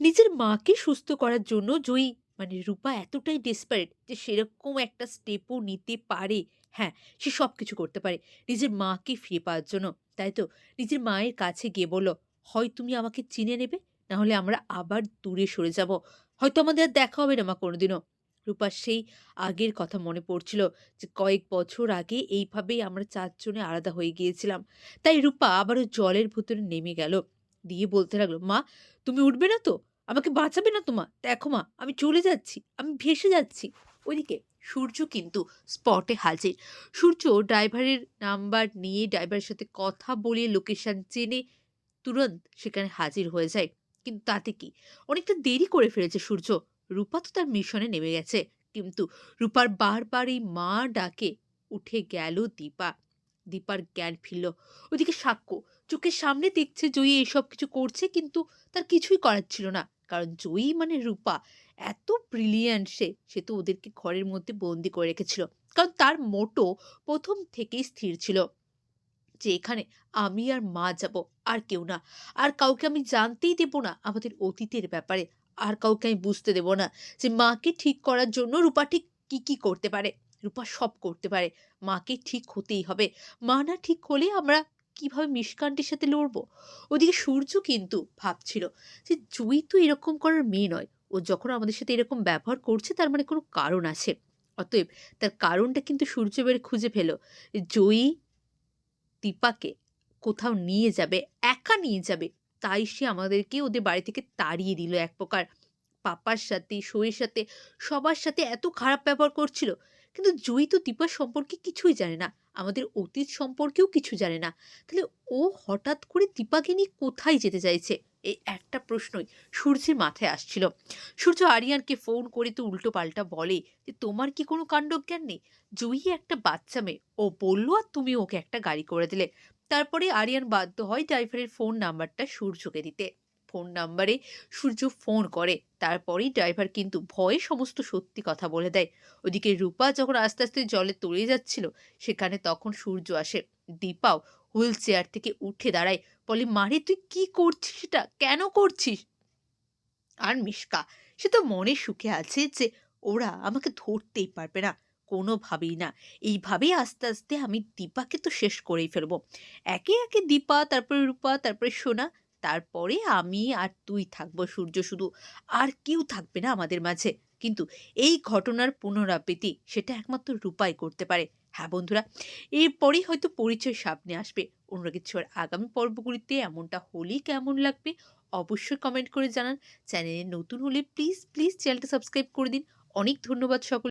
নিজের মাকে সুস্থ করার জন্য জয়ী। মানে রূপা এতটাই ডেসপারেট যে সেরকম একটা স্টেপও নিতে পারে। হ্যাঁ সে সব কিছু করতে পারে। নিজের মাকে ফিরে পাওয়ার জন্য। তাই তো? নিজের মায়ের কাছে গিয়ে বলো হয় তুমি আমাকে চিনে নেবে, না হলে আমরা আবার দূরে সরে যাব। হয়তো আমাদের আর দেখা হবে না মা কোনোদিনও। রূপার সেই আগের কথা মনে পড়ছিল যে কয়েক বছর আগে এইভাবেই আমরা চারজনে আলাদা হয়ে গিয়েছিলাম। তাই রূপা আবারও জলের ভেতরে নেমে গেল। দিয়ে বলতে লাগল, মা, তুমি উঠবে না তো? আমাকে বাঁচাবে না তোমা। দেখো মা, আমি চলে যাচ্ছি, আমি ভেসে যাচ্ছি। ওইদিকে সূর্য কিন্তু স্পটে হাজির। সূর্য ড্রাইভারের নাম্বার নিয়ে ড্রাইভারের সাথে কথা বলে লোকেশন জেনে তুরন্ত সেখানে হাজির হয়ে যায়। কিন্তু তাতে কি? অনেকটা দেরি করে ফেলেছে সূর্য। রূপা তো তার মিশনে নেমে গেছে। কিন্তু রূপার বারবার এই মা ডাকে উঠে গেল দীপা। দীপার জ্ঞান ফিরল। ওদিকে সাক্ষ্য চোখের সামনে দেখছে জয়ী এইসব কিছু করছে, কিন্তু তার কিছুই করার ছিল না। কারণ জয়ী মানে রূপা। এত ব্রিলিয়ান্ট সে সে তো ওদেরকে ঘরের মধ্যে বন্দি করে রেখেছিল। কারণ তার মোটো প্রথম থেকেই স্থির ছিল যে এখানে আমি আর মা যাব, আর কেউ না। আর কাউকে আমি জানতেই দেব না আমাদের অতীতের ব্যাপারে। আর কাউকে আমি বুঝতে দেব না যে মাকে ঠিক করার জন্য রূপা ঠিক কি কি করতে পারে। রূপা সব করতে পারে। মাকে ঠিক হতেই হবে। মা না ঠিক হলে আমরা কীভাবে মিষ্কান্টির সাথে লড়বো? ওদিকে সূর্য কিন্তু ভাবছিল যে জুই তো এরকম করার মেয়ে নয়। ও যখন আমাদের সাথে এরকম ব্যবহার করছে, তার মানে কোনো কারণ আছে। অতএব তার কারণটা কিন্তু সূর্য বের খুঁজে পেল। জয়ী দীপাকে কোথাও নিয়ে যাবে, একা নিয়ে যাবে, তাই সে আমাদেরকে ওদের বাড়ি থেকে তাড়িয়ে দিল। এক প্রকার পাপার সাথে, সইয়ের সাথে, সবার সাথে এত খারাপ ব্যবহার করছিল। কিন্তু জয়ী তো দীপার সম্পর্কে কিছুই জানে না। আমাদের অতীত সম্পর্কেও কিছু জানে না। তাহলে ও হঠাৎ করে দীপাকে নিয়ে কোথায় যেতে চাইছে? এই একটা প্রশ্নই সূর্যের মাথায় আসছিল। সূর্য আরিয়ানকে ফোন করে তো উল্টো পাল্টা বলে যে, তোমার কি কোনো কাণ্ডজ্ঞান নেই? জয়ী একটা বাচ্চা মেয়ে। ও বলল আর তুমি ওকে একটা গাড়ি করে দিলে। তারপরে আরিয়ান বাধ্য হয় ড্রাইভারের ফোন নাম্বারটা সূর্যকে দিতে। ফোন নাম্বারে সূর্য ফোন করে। তারপরেই ড্রাইভার কিন্তু ভয়ে সমস্ত সত্যি কথা বলে দেয়। ওদিকে রূপা যখন আস্তে আস্তে জলে তলিয়ে যাচ্ছিল, সেখানে তখন সূর্য আসে। দীপাও হুইল চেয়ার থেকে উঠে দাঁড়ায়। বলে, মারে, তুই কি করছিস সেটা? কেন করছিস? আর মিশকা, সে তো মনে সুখে আছে যে ওরা আমাকে ধরতেই পারবে না। কোনোভাবেই না। এইভাবেই আস্তে আস্তে আমি দীপাকে তো শেষ করেই ফেলব। একে একে দীপা, তারপরে রূপা, তারপরে সোনা তারপরে আমি আর তুই থাকব, সূর্য শুধু আর কেউ থাকবে না আমাদের মাঝে। কিন্তু এই ঘটনার পুনরাবৃত্তি সেটা একমাত্র রূপাই করতে পারে। হ্যাঁ বন্ধুরা, এরপরেই হয়তো পরিচয় সামনে আসবে। অন্য কিছুর আগামী পর্বগুলিতে এমনটা হলেই কেমন লাগবে অবশ্যই কমেন্ট করে জানান। চ্যানেলে নতুন হলে প্লিজ প্লিজ চ্যানেলটা সাবস্ক্রাইব করে দিন। অনেক ধন্যবাদ সকল